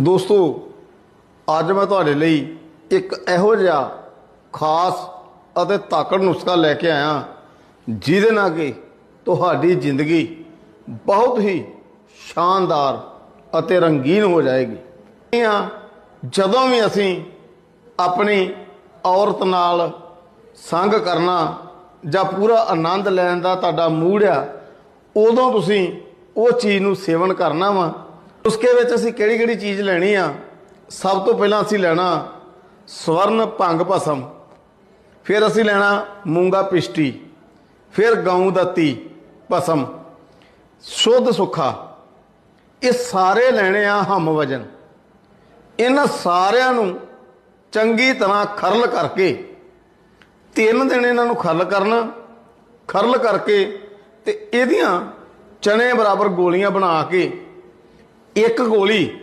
ਦੋਸਤੋ, ਅੱਜ ਮੈਂ ਤੁਹਾਡੇ ਲਈ ਇੱਕ ਇਹੋ ਜਿਹਾ ਖਾਸ ਅਤੇ ਤਾਕੜ ਨੁਸਖਾ ਲੈ ਕੇ ਆਇਆ ਜਿਹਦੇ ਨਾਲ ਕਿ ਤੁਹਾਡੀ ਜ਼ਿੰਦਗੀ ਬਹੁਤ ਹੀ ਸ਼ਾਨਦਾਰ ਅਤੇ ਰੰਗੀਨ ਹੋ ਜਾਏਗੀ। ਇਹ ਜਦੋਂ ਵੀ ਅਸੀਂ ਆਪਣੀ ਔਰਤ ਨਾਲ ਸੰਗ ਕਰਨਾ ਜਾਂ ਪੂਰਾ ਆਨੰਦ ਲੈਣ ਦਾ ਤੁਹਾਡਾ ਮੂਡ ਆ, ਉਦੋਂ ਤੁਸੀਂ ਉਹ ਚੀਜ਼ ਨੂੰ ਸੇਵਨ ਕਰਨਾ ਵਾ। ਉਸਕੇ ਵਿੱਚ ਅਸੀਂ ਕਿਹੜੀ ਕਿਹੜੀ ਚੀਜ਼ ਲੈਣੀ ਆ? ਸਭ ਤੋਂ ਪਹਿਲਾਂ ਅਸੀਂ ਲੈਣਾ ਸਵਰਨ ਭੰਗ ਭਸਮ। ਫਿਰ ਅਸੀਂ ਲੈਣਾ ਮੂੰਗਾ ਪਿਸ਼ਟੀ। ਫਿਰ ਗਊ ਦਤੀ ਭਸਮ। ਸ਼ੁੱਧ ਸੁੱਖਾ। ਇਹ ਸਾਰੇ ਲੈਣੇ ਆ ਹਮ ਵਜਨ। ਇਹਨਾਂ ਸਾਰਿਆਂ ਨੂੰ ਚੰਗੀ ਤਰ੍ਹਾਂ ਖਰਲ ਕਰਕੇ, ਤਿੰਨ ਦਿਨ ਇਹਨਾਂ ਨੂੰ ਖਰਲ ਕਰਨਾ, ਖਰਲ ਕਰਕੇ ਤੇ ਇਹਦੀਆਂ ਚਣੇ ਬਰਾਬਰ ਗੋਲੀਆਂ ਬਣਾ ਕੇ ਇੱਕ ਗੋਲੀ।